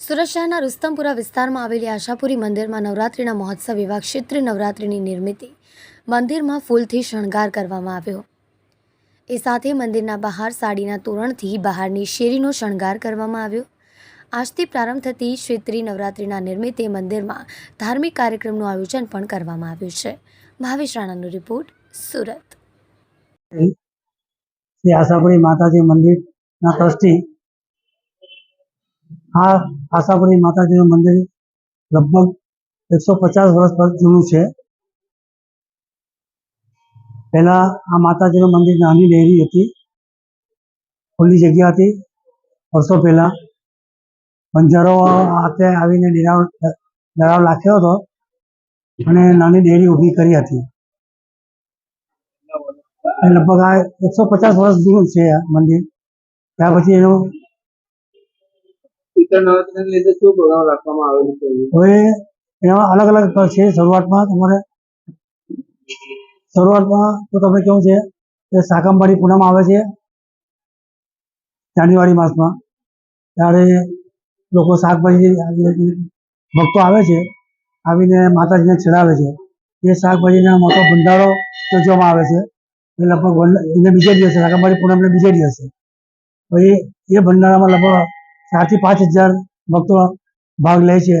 સુરત શહેરના રુસ્તમપુરા વિસ્તારમાં આવેલી આશાપુરી મંદિરમાં નવરાત્રિના મહોત્સવ એવા ક્ષેત્ર નવરાત્રિની નિર્મિતિ મંદિરમાં ફૂલથી શણગાર કરવામાં આવ્યો. એ સાથે મંદિરના બહાર સાડીના તોરણથી બહારની શેરીનો શણગાર કરવામાં આવ્યો. આજથી પ્રારંભ થતી ક્ષેત્રી નવરાત્રિના નિર્મિતે મંદિરમાં ધાર્મિક કાર્યક્રમનું આયોજન પણ કરવામાં આવ્યું છે. ભાવેશ રાણાનો રિપોર્ટ સુરત. શ્રી આશાપુરી માતાજી મંદિરના ટ્રસ્ટી. આ આશાપુરી માતાજીનું મંદિર લગભગ એકસો પચાસ વર્ષ પર જૂનું છે. પહેલા આ માતાજીનું મંદિર નાની ડેરી હતી. ખુલ્લી જગ્યા હતી. વર્ષો પહેલા. બંજારો હાથે આવીને ડેરાવ ડરાવ નાખ્યો હતો અને નાની ડેરી ઊભી કરી હતી. લગભગ આ એકસો પચાસ વર્ષ જૂનું છે આ મંદિર. ત્યાર પછી એનું હવે એમાં અલગ અલગ છે શરૂઆતમાં તમારે શરૂઆતમાં તો તમે કેવું છે કે શાકંભરી પૂનમ આવે છે જાન્યુઆરી માસમાં. ત્યારે લોકો શાકભાજી ભક્તો આવે છે આવીને માતાજીને ચડાવે છે. એ શાકભાજીનો મોટો ભંડારો યોજવામાં આવે છે. લગભગ એને બીજે દિવસે શાકંભરી પૂનમને બીજા દિવસે. પછી એ ભંડારામાં લગભગ ચારથી પાંચ હજાર ભક્તો ભાગ લે છે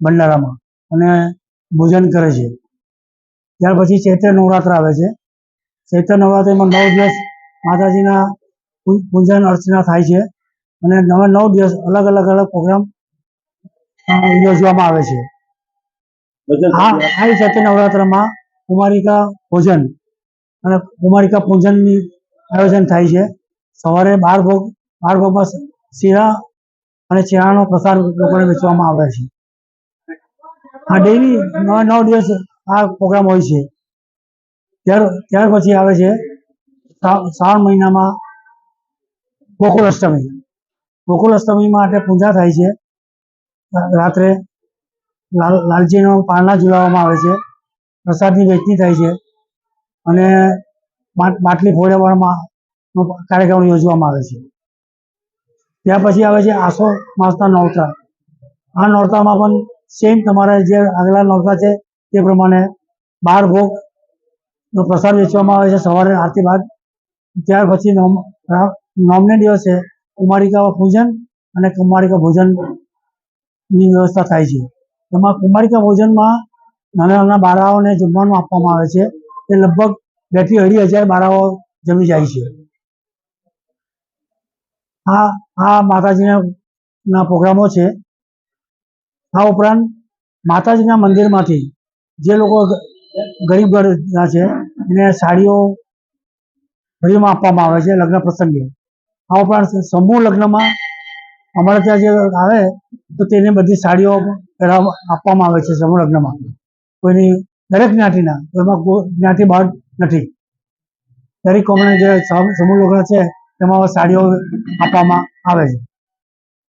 ભંડારામાં અને ભોજન કરે છે. ત્યાર પછી ચૈત્ર નવરાત્ર આવે છે. ચૈત્ર નવરાત્રિમાં નવ દિવસ માતાજીના પૂજન અર્ચના થાય છે અને નવે નવ દિવસ અલગ અલગ અલગ પ્રોગ્રામ યોજવામાં આવે છે. આ ચૈત્ર નવરાત્રમાં કુમારિકા ભોજન અને કુમારિકા પૂજનની આયોજન થાય છે. સવારે બાર ભોગ, બાર ભોગમાં શીરા અને ચેણાનો પ્રસાદ લોકોને વેચવામાં આવે છે. આ ડેલી નવ નવ દિવસ આ પ્રોગ્રામ હોય છે. ત્યાર ત્યાર પછી આવે છે શ્રા- શ્રાવણ મહિનામાં ગોકુળ અષ્ટમી. ગોકુળ અષ્ટમી માટે પૂજા થાય છે. રાત્રે લાલ, લાલજીનો પારણા ઝુલાવવામાં આવે છે. પ્રસાદની વહેંચણી થાય છે. અને માટલી ફોડવામાં કાર્યક્રમ યોજવામાં આવે છે. ત્યાર પછી આવે છે આસો માસના નોરતા આ નોરતામાં પણ સેમ તમારે જે આગલા નોરતા છે તે પ્રમાણે બાર ભોગ નો પ્રસાદ વેચવામાં આવે છે સવારે આરતી બાદ. ત્યાર પછી નોમ નોમને દિવસે કુમારિકા પૂજન અને કુમારિકા ભોજનની વ્યવસ્થા થાય છે. એમાં કુમારિકા ભોજનમાં નાના નાના બાળાઓને જમવાનું આપવામાં આવે છે. તે લગભગ બેથી અઢી હજાર બાળાઓ જમી જાય છે. આ આ માતાજીના પ્રોગ્રામો છે. આ ઉપરાંત માતાજીના મંદિરમાંથી જે લોકો ગરીબ ઘરના છે, એને સાડીઓ ફ્રીમાં આપવામાં આવે છે લગ્ન પ્રસંગે. આ ઉપરાંત સમૂહ લગ્નમાં અમારે ત્યાં જે આવે તો તેને બધી સાડીઓ પહેરાવ આપવામાં આવે છે સમૂહ લગ્નમાં. કોઈની દરેક જ્ઞાતિના, એમાં જ્ઞાતિ બહાર નથી. દરેક કોમના જે સમ- સમૂહ લોકો છે, તેમાં સાડીઓ આપવામાં આવે છે.